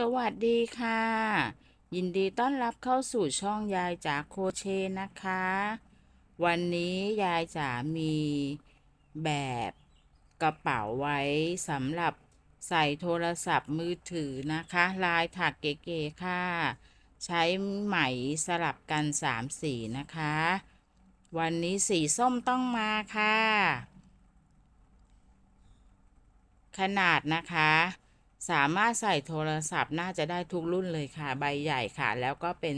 สวัสดีค่ะ ยินดีต้อนรับเข้าสู่ช่องยายจ๋าโคเชนะคะ วันนี้ยายจ๋ามีแบบกระเป๋าไว้สำหรับใส่โทรศัพท์มือถือนะคะ ลายถักเก๋ๆค่ะ ใช้ไหมสลับกันสามสีนะคะ วันนี้สีส้มต้องมาค่ะ ขนาดนะคะ สามารถใส่โทรศัพท์น่าจะได้ทุกรุ่นเลยค่ะ ใบใหญ่ค่ะ แล้วก็เป็น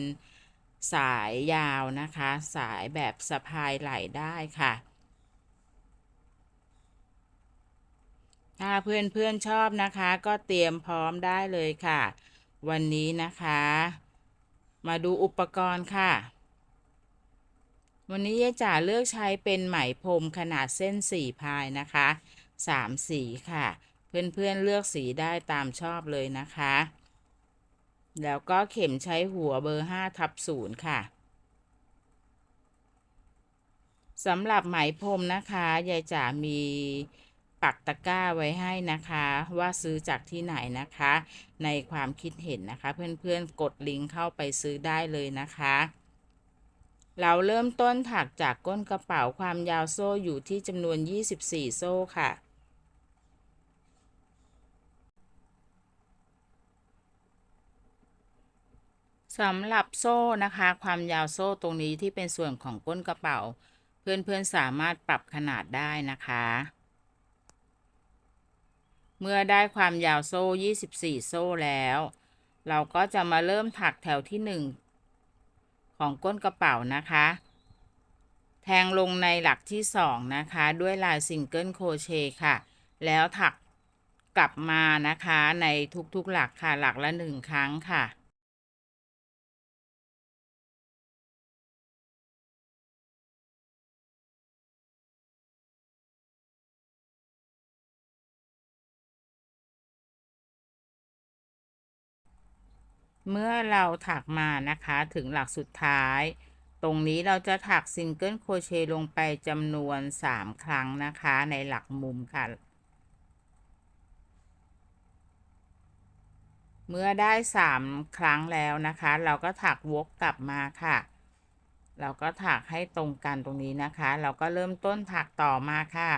สายยาวนะคะ สายแบบสะพายไหล่ได้ค่ะ ถ้าเพื่อนๆชอบนะคะ ก็เตรียมพร้อมได้เลยค่ะ วันนี้นะคะ มาดูอุปกรณ์ค่ะ วันนี้ยายจ๋าเลือกใช้เป็นไหมพรมขนาดเส้นสี่พายนะคะสามสีค่ะ เพื่อนๆเลือกสีได้ตามชอบเลยนะคะ แล้วก็เข็มใช้หัวเบอร์ห้าทับศูนย์ค่ะสำหรับไหมพรมนะคะยายจ๋ามีปักตะกร้าไว้ให้นะคะ ว่าซื้อจากที่ไหนนะคะ ในความคิดเห็นนะคะ เพื่อนๆกดลิงก์เข้าไปซื้อได้เลยนะคะ เราเริ่มต้นถักจากก้นกระเป๋าความยาวโซ่อยู่ที่จำนวน 24 โซ่ค่ะ สำหรับโซ่นะคะ ความยาวโซ่ตรงนี้ที่เป็นส่วนของก้นกระเป๋า เพื่อนๆสามารถปรับขนาดได้นะคะ เมื่อได้ความยาวโซ่ 24 โซ่แล้ว เราก็จะมาเริ่มถักแถวที่ 1 ของก้นกระเป๋านะคะ แทงลงในหลักที่ 2 นะคะ ด้วยลายซิงเกิลโครเชต์ค่ะ แล้วถักกลับมานะคะในทุกๆหลักค่ะหลักละ 1 ครั้งค่ะ เมื่อเราถักมานะคะถึงหลักสุดท้าย ตรงนี้เราจะถักซิงเกิลโครเชต์ลงไปจำนวน 3 ครั้งนะคะในหลักมุมค่ะ เมื่อได้ 3 ครั้งแล้วนะคะ เราก็ถักวกกลับมาค่ะ เราก็ถักให้ตรงกันตรงนี้นะคะ เราก็เริ่มต้นถักต่อมาค่ะ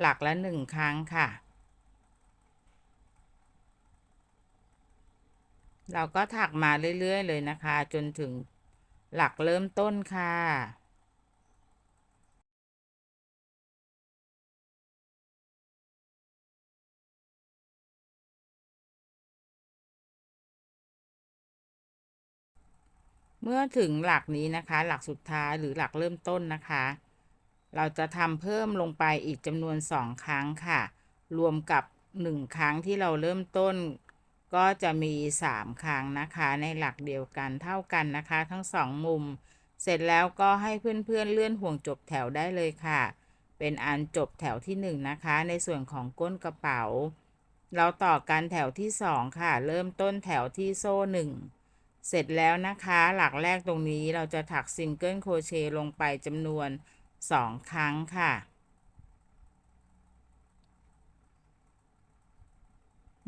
หลักละ 1 ครั้งค่ะ เราก็ถักมาเรื่อย ๆ เลยนะคะ จนถึงหลักเริ่มต้นค่ะเมื่อถึงหลักนี้นะคะ หลักสุดท้ายหรือหลักเริ่มต้นนะคะ เราจะทำเพิ่มลงไปอีกจำนวน 2 ครั้งค่ะ รวมกับ 1 ครั้งที่เราเริ่มต้น ก็จะมี 3 ครั้งนะคะในหลักเดียวกันเท่ากันนะคะ ทั้ง 2 มุม เสร็จแล้วก็ให้เพื่อนๆเลื่อนห่วงจบแถวได้เลยค่ะ เป็นอันจบแถวที่ 1 นะคะ ในส่วนของก้นกระเป๋า เราต่อกันแถวที่ 2 ค่ะ เริ่มต้นแถวที่โซ่ 1 เสร็จแล้วนะคะหลักแรกตรงนี้เราจะถักซิงเกิลโครเชต์ลงไปจำนวน 2 ครั้งค่ะ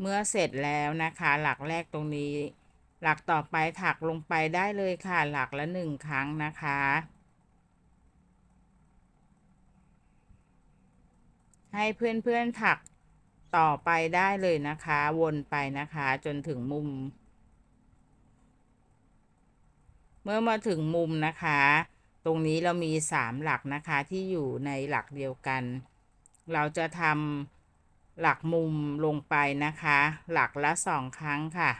เมื่อเสร็จแล้วนะคะ หลักแรกตรงนี้ หลักต่อไปถักลงไปได้เลยค่ะ หลักละ1ครั้งนะคะ ให้เพื่อนๆถักต่อไปได้เลยนะคะ วนไปนะคะ จนถึงมุม เมื่อมาถึงมุมนะคะ ตรงนี้เรามี3หลักนะคะที่อยู่ในหลักเดียวกัน เราจะทำ หลักมุมลงไปนะคะ หลักละ2ครั้งค่ะ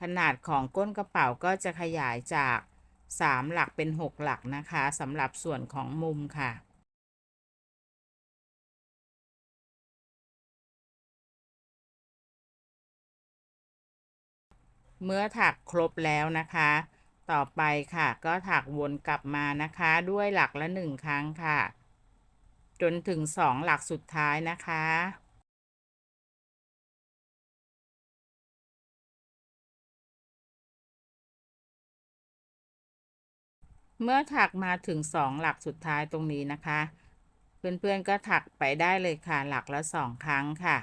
ขนาดของก้นกระเป๋าก็จะขยายจาก 3 หลักเป็น 6 หลักนะคะสำหรับส่วนของมุมค่ะเมื่อถักครบแล้วนะคะ ต่อไปค่ะก็ถักวนกลับมานะคะ ด้วยหลักละ1ครั้งค่ะ จนถึง 2 หลักสุดท้ายนะคะ เมื่อถักมาถึง 2 หลักสุดท้ายตรงนี้นะคะ เพื่อนๆก็ถักไปได้เลยค่ะ หลักละ 2 ครั้งค่ะ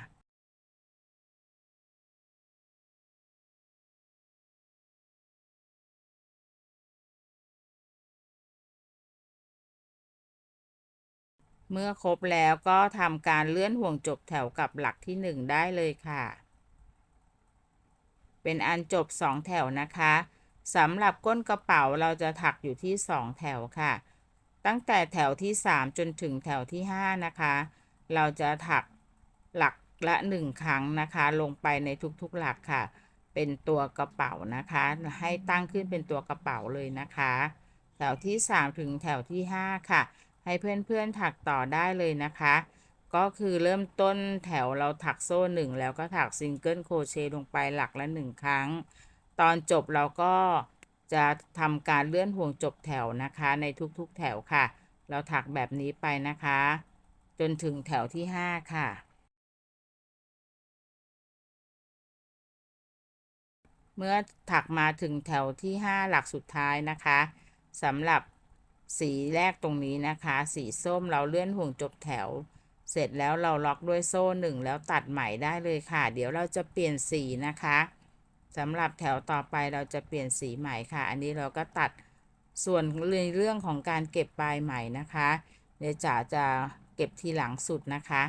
เมื่อครบแล้วก็ทำการเลื่อนห่วงจบแถวกับหลักที่ 1 ได้เลยค่ะ เป็นอันจบ 2 แถวนะคะสำหรับก้นกระเป๋าเราจะถักอยู่ที่ 2 แถวค่ะ ตั้งแต่แถวที่ 3 จนถึงแถวที่ 5 นะคะ เราจะถักหลักละ 1 ครั้งนะคะ ลงไปในทุกๆหลักค่ะ เป็นตัวกระเป๋านะคะ ให้ตั้งขึ้นเป็นตัวกระเป๋าเลยนะคะ แถวที่ 3 ถึงแถวที่ 5 ค่ะ ให้เพื่อนๆถักต่อได้เลยนะคะ ก็คือเริ่มต้นแถวเราถักโซ่1แล้วก็ถักซิงเกิลโครเชต์ลงไปหลักละ1ครั้ง ตอนจบเราก็จะทำการเลื่อนห่วงจบแถวนะคะ ในทุกๆแถวค่ะ เราถักแบบนี้ไปนะคะ จนถึงแถวที่ 5 ค่ะเมื่อถักมาถึงแถวที่ 5 หลักสุดท้ายนะคะสำหรับ สีแรกตรงนี้นะคะ สีส้มเราเลื่อนห่วงจบแถว เสร็จแล้วเราล็อกด้วยโซ่หนึ่งแล้วตัดไหมได้เลยค่ะ เดี๋ยวเราจะเปลี่ยนสีนะคะสำหรับแถวต่อไปเราจะเปลี่ยนสีไหม่ค่ะ อันนี้เราก็ตัดส่วนในเรื่องของการเก็บปลายไหมนะคะเดี๋ยวจ๋าจะเก็บทีหลังสุดนะคะ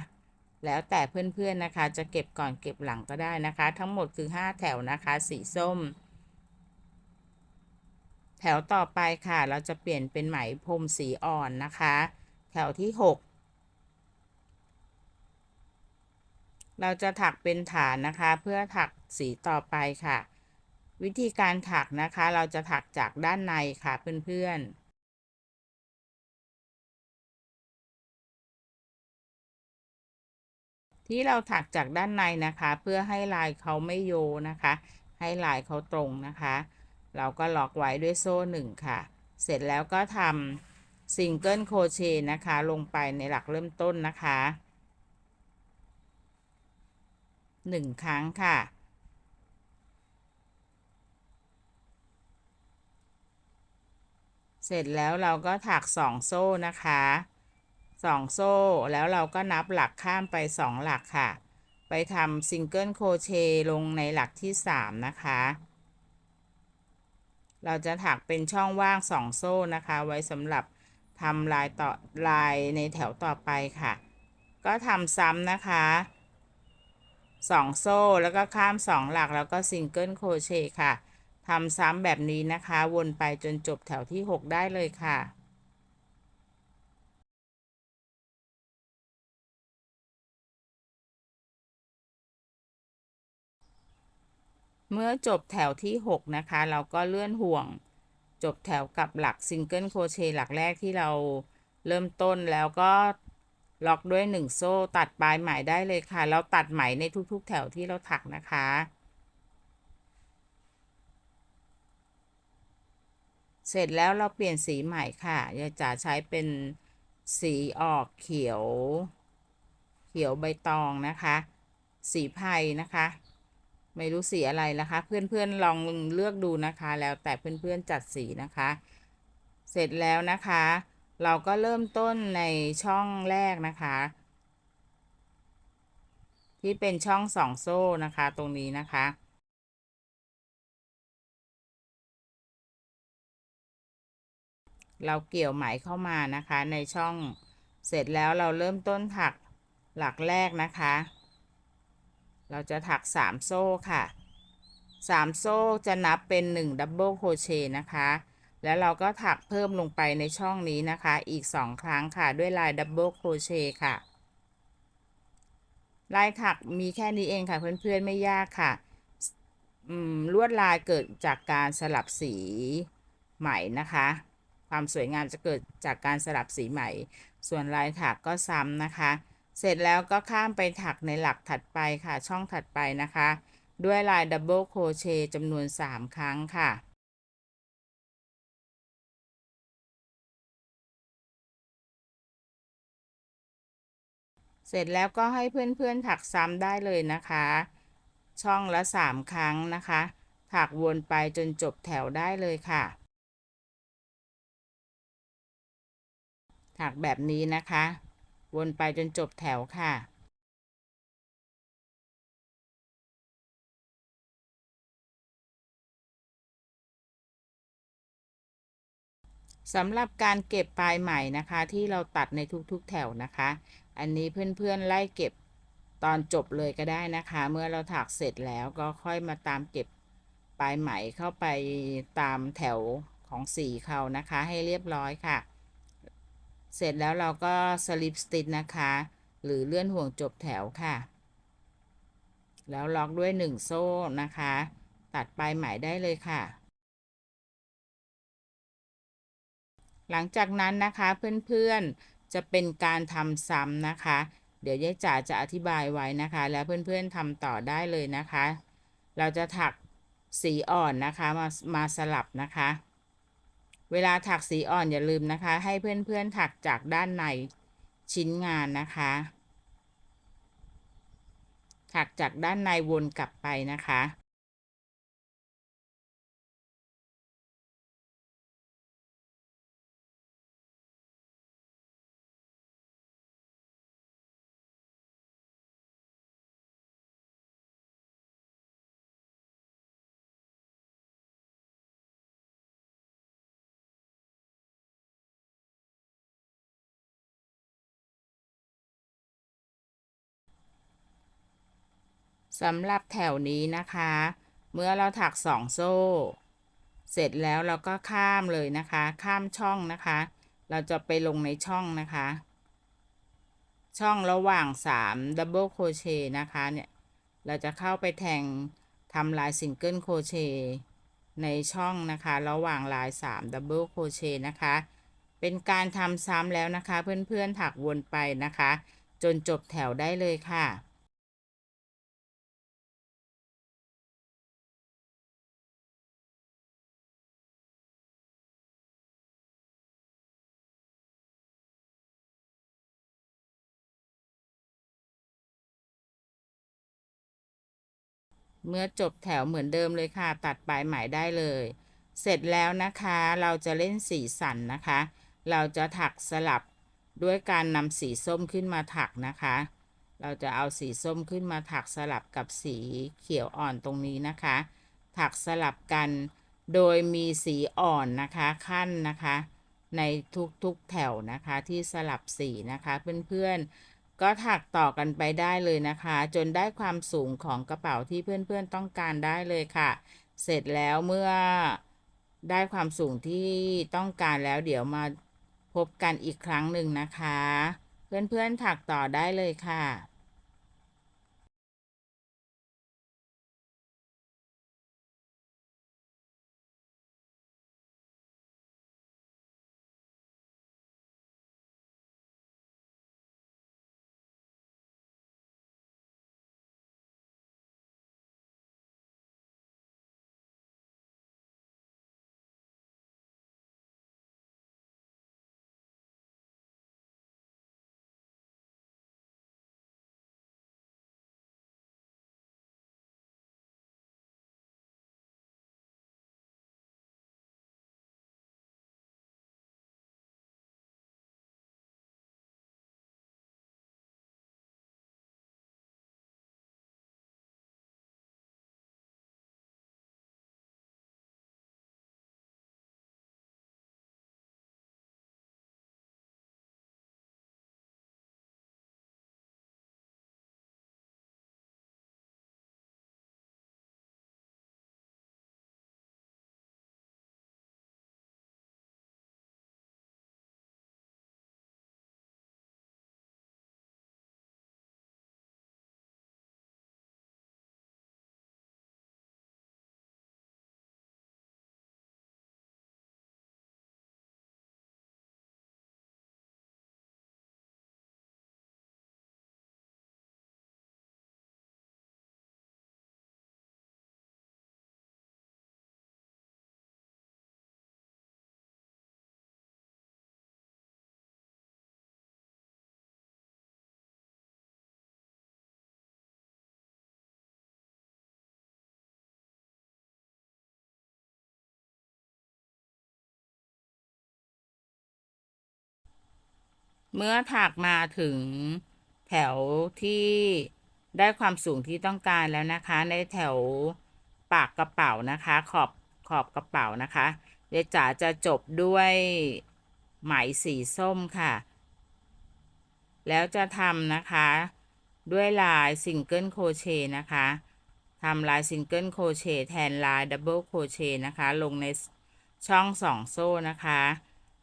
แล้วแต่เพื่อนๆนะคะ จะเก็บก่อนเก็บหลังก็ได้นะคะ ทั้งหมดคือ 5 แถวนะคะ สีส้ม แถวต่อไปค่ะ เราจะเปลี่ยนเป็นไหมพรมสีอ่อนนะคะ แถวที่ 6 เราจะถักเป็นฐานนะคะ เพื่อถักสีต่อไปค่ะ วิธีการถักนะคะ เราจะถักจากด้านในค่ะเพื่อนๆที่เราถักจากด้านในนะคะ เพื่อให้ลายเขาไม่โยนะคะ ให้ลายเขาตรงนะคะ เราก็ล็อกไว้ด้วยโซ่หนึ่งค่ะ เสร็จแล้วก็ทำซิงเกิลโครเชต์นะคะ ลงไปในหลักเริ่มต้นนะคะหนึ่งครั้งค่ะ เสร็จแล้วเราก็ถักสองโซ่นะคะสองโซ่แล้วเราก็นับหลักข้ามไปสองหลักค่ะ ไปทำซิงเกิลโครเชต์ลงในหลักที่สามนะคะ เราจะถักเป็นช่องว่างสองโซ่นะคะ ไว้สำหรับทำลายต่อลายในแถวต่อไปค่ะ ก็ทำซ้ำนะคะสองโซ่แล้วก็ข้ามสองหลักแล้วก็ซิงเกิลโครเชต์ค่ะทำซ้ำแบบนี้นะคะ วนไปจนจบแถวที่ 6 ได้เลยค่ะ เมื่อจบแถวที่ 6 นะคะ เราก็เลื่อนห่วง จบแถวกับหลักซิงเกิลโครเชต์หลักแรกที่เราเริ่มต้นแล้วก็ล็อกด้วย 1 โซ่ตัดปลายไหมได้เลยค่ะ เราตัดไหมในทุกๆ แถวที่เราถักนะคะ เสร็จแล้วเราเปลี่ยนสีใหม่ค่ะยายจ๋าใช้เป็นสีออกเขียว เขียวใบตองนะคะ สีไพ่นะคะ ไม่รู้สีอะไรนะคะ เพื่อนๆลองเลือกดูนะคะ แล้วแต่เพื่อนๆจัดสีนะคะ เสร็จแล้วนะคะ เราก็เริ่มต้นในช่องแรกนะคะ ที่เป็นช่องสองโซ่นะคะ ตรงนี้นะคะเราเกี่ยวไหมเข้ามานะคะในช่องเสร็จแล้วเราเริ่มต้นถักหลักแรกนะคะ เราจะถักสามโซ่ค่ะสามโซ่จะนับเป็นหนึ่งดับเบิลโครเชต์นะคะ แล้วเราก็ถักเพิ่มลงไปในช่องนี้นะคะ อีก2ครั้งค่ะด้วยลายดับเบิลโครเชต์ค่ะ ลายถักมีแค่นี้เองค่ะ เพื่อนๆไม่ยากค่ะลวดลายเกิดจากการสลับสีไหมนะคะ ความสวยงามจะเกิดจากการสลับสีไหม ส่วนลายถักก็ซ้ำนะคะ เสร็จแล้วก็ข้ามไปถักในหลักถัดไปค่ะ ช่องถัดไปนะคะ ด้วยลายดับเบิลโครเชต์จำนวน 3 ครั้งค่ะเสร็จแล้วก็ให้เพื่อนๆถักซ้ำได้เลยนะคะ ช่องละ 3 ครั้งนะคะ ถักวนไปจนจบแถวได้เลยค่ะ ถักแบบนี้นะคะ วนไปจนจบแถวค่ะสำหรับการเก็บปลายไหมนะคะ ที่เราตัดในทุกๆแถวนะคะ อันนี้เพื่อนๆไล่เก็บตอนจบเลยก็ได้นะคะ เมื่อเราถักเสร็จแล้วก็ค่อยมาตามเก็บปลายไหมเข้าไปตามแถวของสีเขานะคะ ให้เรียบร้อยค่ะ เสร็จแล้วเราก็สลิปสติ t นะคะ หรือเลื่อนห่วงจบแถวค่ะ แล้วล็อกด้วย 1 โซ่นะคะ ตัดปลายไหมได้เลยค่ะ หลังจากนั้นนะคะเพื่อนๆจะเป็นการทำซ้ำนะคะ เดี๋ยวยายจ๋าจะอธิบายไว้นะคะ แล้วเพื่อนๆทำต่อได้เลยนะคะ เราจะถักสีอ่อนนะคะมามาสลับนะคะ เวลาถักสีอ่อนอย่าลืมนะคะ ให้เพื่อนๆถักจากด้านในชิ้นงานนะคะ ถักจากด้านในวนกลับไปนะคะ สำหรับแถวนี้นะคะ เมื่อเราถักสองโซ่ เสร็จแล้วเราก็ข้ามเลยนะคะ ข้ามช่องนะคะ เราจะไปลงในช่องนะคะ ช่องระหว่าง3ดับเบิลโคเชต์นะคะเนี่ยเราจะเข้าไปแทงทำลายซิงเกิลโคเชต์ในช่องนะคะ ระหว่างลาย3ดับเบิลโคเชต์นะคะ เป็นการทำซ้ำแล้วนะคะ เพื่อนๆถักวนไปนะคะ จนจบแถวได้เลยค่ะ เมื่อจบแถวเหมือนเดิมเลยค่ะ ตัดปลายไหมได้เลย เสร็จแล้วนะคะ เราจะเล่นสีสันนะคะ เราจะถักสลับด้วยการนำสีส้มขึ้นมาถักนะคะ เราจะเอาสีส้มขึ้นมาถักสลับกับสีเขียวอ่อนตรงนี้นะคะ ถักสลับกัน โดยมีสีอ่อนนะคะขั้นนะคะ ในทุกๆแถวนะคะที่สลับสีนะคะเพื่อนๆ ก็ถักต่อกันไปได้เลยนะคะ จนได้ความสูงของกระเป๋าที่เพื่อนๆต้องการได้เลยค่ะ เสร็จแล้วเมื่อได้ความสูงที่ต้องการแล้วเดี๋ยวมาพบกันอีกครั้งหนึ่งนะคะ เพื่อนๆถักต่อได้เลยค่ะ เมื่อถักมาถึงแถวที่ได้ความสูงที่ต้องการแล้วนะคะ ในแถวปากกระเป๋านะคะ ขอบขอบกระเป๋านะคะยายจ๋าจะจบด้วยไหมสีส้มค่ะ แล้วจะทำนะคะ ด้วยลายซิงเกิลโครเชต์นะคะทำลายซิงเกิลโครเชต์แทนลายดับเบิลโครเชต์นะคะ ลงในช่องสองโซ่นะคะ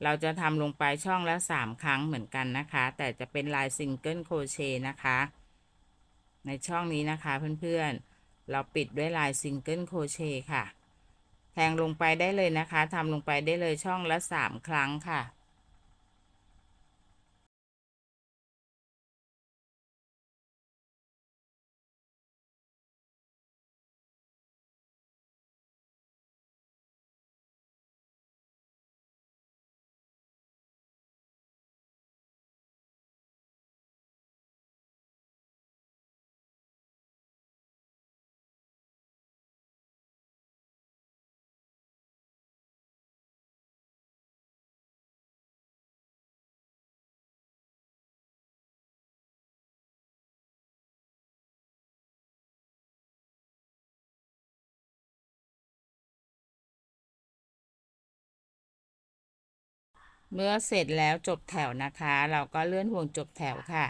เราจะทำลงไปช่องละสามครั้งเหมือนกันนะคะ แต่จะเป็นลายซิงเกิลโครเชต์นะคะ ในช่องนี้นะคะเพื่อนๆ เราปิดด้วยลายซิงเกิลโครเชต์ค่ะ แทงลงไปได้เลยนะคะทำลงไปได้เลยช่องละสามครั้งค่ะ เมื่อเสร็จแล้วจบแถวนะคะ เราก็เลื่อนห่วงจบแถวค่ะ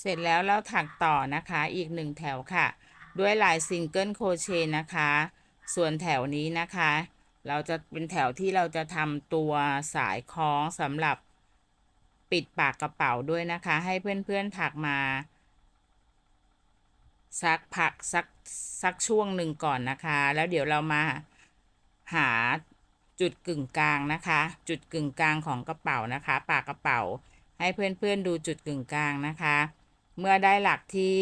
เสร็จแล้วเราถักต่อนะคะอีกหนึ่งแถวค่ะ ด้วยลายซิงเกิลโครเชต์นะคะ ส่วนแถวนี้นะคะ เราจะเป็นแถวที่เราจะทำตัวสายคล้องสำหรับปิดปากกระเป๋าด้วยนะคะ ให้เพื่อนๆถักมาสักพักสักสักช่วงหนึ่งก่อนนะคะ แล้วเดี๋ยวเรามา หาจุดกึ่งกลางนะคะ จุดกึ่งกลางของกระเป๋านะคะ ปากกระเป๋าให้เพื่อนๆดูจุดกึ่งกลางนะคะ เมื่อได้หลักที่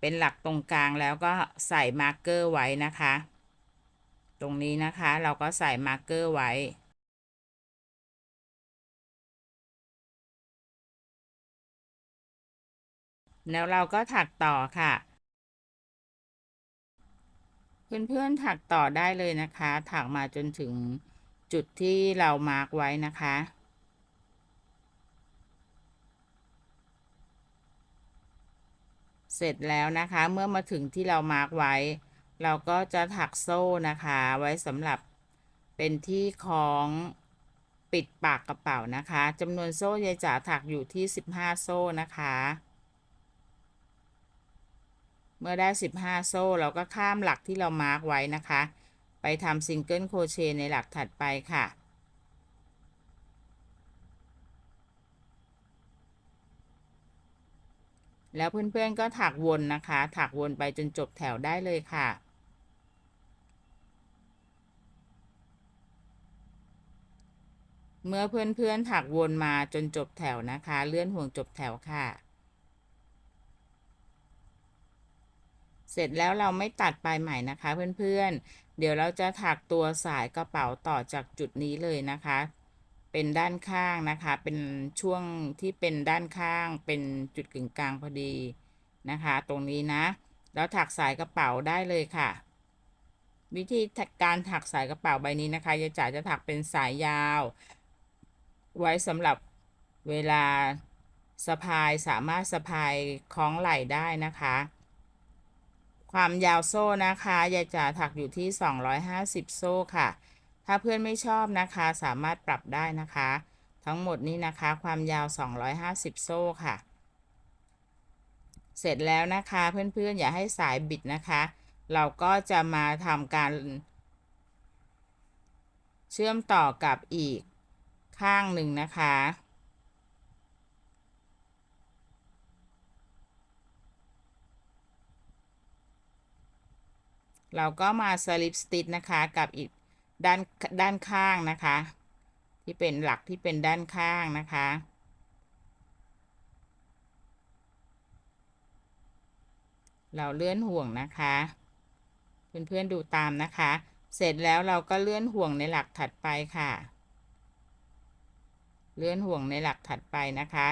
เป็นหลักตรงกลางแล้วก็ใส่มาร์กเกอร์ไว้นะคะ ตรงนี้นะคะเราก็ใส่มาร์กเกอร์ไว้แล้วเราก็ถักต่อค่ะ เพื่อนๆถักต่อได้เลยนะคะ ถักมาจนถึงจุดที่เรามาร์กไว้นะคะ เสร็จแล้วนะคะเมื่อมาถึงที่เรามาร์กไว้ เราก็จะถักโซ่นะคะ ไว้สำหรับเป็นที่คล้องปิดปากกระเป๋านะคะจำนวนโซ่ยายจ๋าถักอยู่ที่ 15 โซ่นะคะ เมื่อได้ 15 โซ่เราก็ข้ามหลักที่เรามาร์กไว้นะคะ ไปทำซิงเกิลโครเชต์ในหลักถัดไปค่ะ แล้วเพื่อนๆก็ถักวนนะคะ ถักวนไปจนจบแถวได้เลยค่ะเมื่อเพื่อนๆถักวนมาจนจบแถวนะคะ เลื่อนห่วงจบแถวค่ะ เสร็จแล้วเราไม่ตัดปลายไหมนะคะเพื่อนๆ เดี๋ยวเราจะถักตัวสายกระเป๋าต่อจากจุดนี้เลยนะคะ เป็นด้านข้างนะคะ เป็นช่วงที่เป็นด้านข้าง เป็นจุดกึ่งกลางพอดีนะคะ ตรงนี้นะ แล้วถักสายกระเป๋าได้เลยค่ะ วิธีการถักสายกระเป๋าใบนี้นะคะยายจ๋าจะถักเป็นสายยาว ไว้สำหรับเวลาสะพายสามารถสะพายคล้องไหล่ได้นะคะ ความยาวโซ่นะคะยายจ๋าถักอยู่ที่ 250 โซ่ค่ะ ถ้าเพื่อนไม่ชอบนะคะสามารถปรับได้นะคะ ทั้งหมดนี้นะคะ ความยาว 250 โซ่ค่ะ เสร็จแล้วนะคะเพื่อนๆ อย่าให้สายบิดนะคะ เราก็จะมาทำการ เชื่อมต่อกับอีกข้างหนึ่งนะคะ เราก็มาสลิปสติชนะคะกับอีกด้านด้านข้างนะคะ ที่เป็นหลักที่เป็นด้านข้างนะคะเราเลื่อนห่วงนะคะ เพื่อนๆดูตามนะคะ เสร็จแล้วเราก็เลื่อนห่วงในหลักถัดไปค่ะ เลื่อนห่วงในหลักถัดไปนะคะ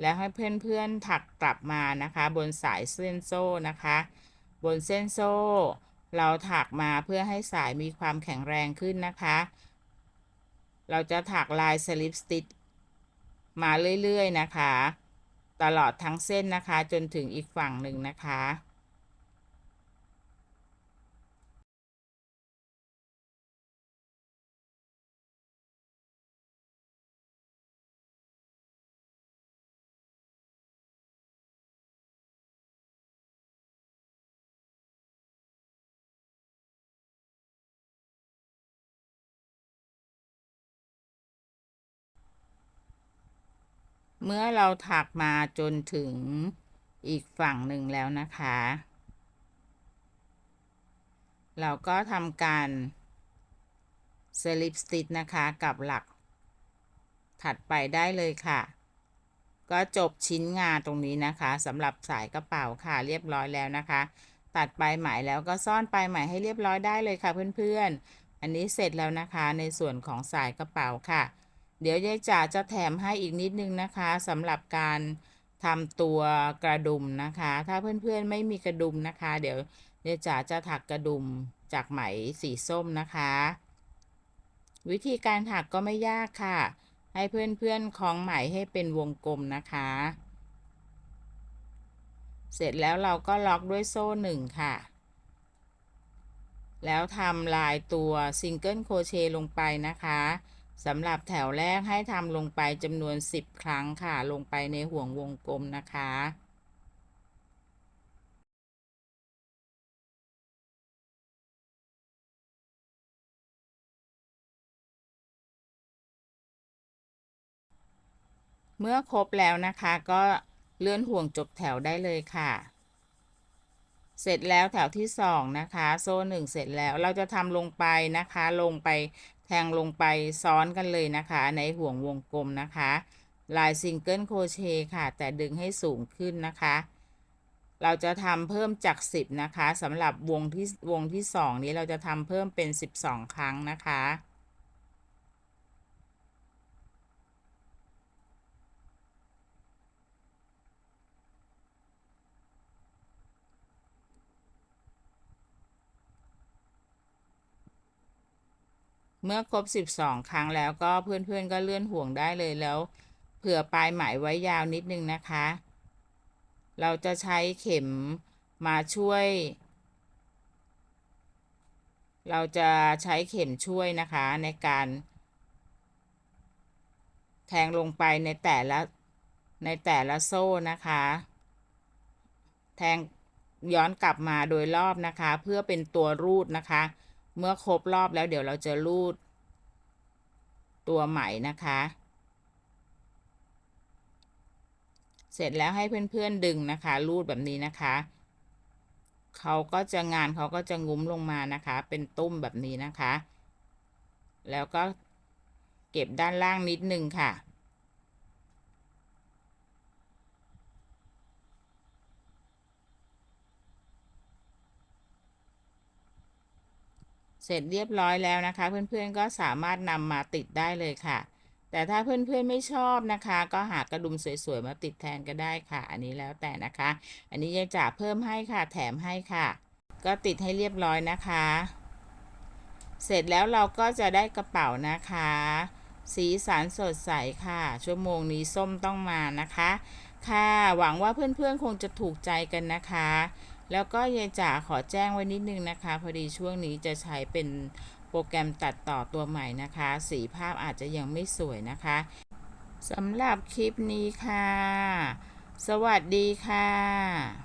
แล้วให้เพื่อนๆถักกลับมานะคะ บนสายเส้นโซ่นะคะ บนเส้นโซ่ เราถักมาเพื่อให้สายมีความแข็งแรงขึ้นนะคะ เราจะถักลายสลิปสติชมาเรื่อยๆนะคะ ตลอดทั้งเส้นนะคะ จนถึงอีกฝั่งหนึ่งนะคะ เมื่อเราถักมาจนถึงอีกฝั่งหนึ่งแล้วนะคะ เราก็ทำการสลิปสติ c นะคะกับหลัก ถัดไปได้เลยค่ะ ก็จบชิ้นงานตรงนี้นะคะสำหรับสายกระเป๋าค่ะเรียบร้อยแล้วนะคะ ตัดปลายไหมแล้วก็ซ่อนปลายไหมให้เรียบร้อยได้เลยค่ะเพื่อนๆ อันนี้เสร็จแล้วนะคะในส่วนของสายกระเป๋าค่ะ เดี๋ยวยายจ๋าจะแถมให้อีกนิดนึงนะคะสำหรับการทำตัวกระดุมนะคะ ถ้าเพื่อนๆไม่มีกระดุมนะคะ เดี๋ยวยายจ๋าจะถักกระดุมจากไหมสีส้มนะคะ วิธีการถักก็ไม่ยากค่ะ ให้เพื่อนๆคล้องไหมให้เป็นวงกลมนะคะ เสร็จแล้วเราก็ล็อกด้วยโซ่หนึ่งค่ะ แล้วทำลายตัวซิงเกิลโครเชต์ลงไปนะคะ สำหรับแถวแรกให้ทำลงไปจำนวน 10 ครั้งค่ะ ลงไปในห่วงวงกลมนะคะ เมื่อครบแล้วนะคะก็เลื่อนห่วงจบแถวได้เลยค่ะ เสร็จแล้วแถวที่สองนะคะ โซ่หนึ่งเสร็จแล้วเราจะทำลงไปนะคะ ลงไป แทงลงไปซ้อนกันเลยนะคะ ในห่วงวงกลมนะคะ ลายซิงเกิลโครเชต์ค่ะ แต่ดึงให้สูงขึ้นนะคะ เราจะทำเพิ่มจาก 10 นะคะสำหรับวงที่วงที่ 2 นี้เราจะทำเพิ่มเป็น 12 ครั้งนะคะ เมื่อครบ 12 ครั้งแล้วก็เพื่อนๆก็เลื่อนห่วงได้เลยแล้ว เผื่อปลายไหมไว้ยาวนิดนึงนะคะ เราจะใช้เข็มมาช่วย เราจะใช้เข็มช่วยนะคะในการ แทงลงไปในแต่ละในแต่ละโซ่นะคะ แทงย้อนกลับมาโดยรอบนะคะ เพื่อเป็นตัวรูดนะคะ เมื่อครบรอบแล้วเดี๋ยวเราจะรูด ตัวไหม่นะคะ เสร็จแล้วให้เพื่อนๆดึงนะคะ รูดแบบนี้นะคะเขาก็จะงานเขาก็จะงุ้มลงมานะคะ เป็นตุ้มแบบนี้นะคะ แล้วก็เก็บด้านล่างนิดนึงค่ะ เสร็จเรียบร้อยแล้วนะคะ เพื่อนๆก็สามารถนำมาติดได้เลยค่ะ แต่ถ้าเพื่อนๆไม่ชอบนะคะ ก็หากระดุมสวยๆมาติดแทนก็ได้ค่ะ อันนี้แล้วแต่นะคะ อันนี้ยังจะเพิ่มให้ค่ะ แถมให้ค่ะ ก็ติดให้เรียบร้อยนะคะ เสร็จแล้วเราก็จะได้กระเป๋านะคะ สีสันสดใสค่ะ ชั่วโมงนี้ส้มต้องมานะคะ ค่ะ หวังว่าเพื่อนๆคงจะถูกใจกันนะคะ แล้วก็ยายจ๋าขอแจ้งไว้นิดนึงนะคะ พอดีช่วงนี้จะใช้เป็นโปรแกรมตัดต่อตัวใหม่นะคะ สีภาพอาจจะยังไม่สวยนะคะสำหรับคลิปนี้ค่ะ สวัสดีค่ะ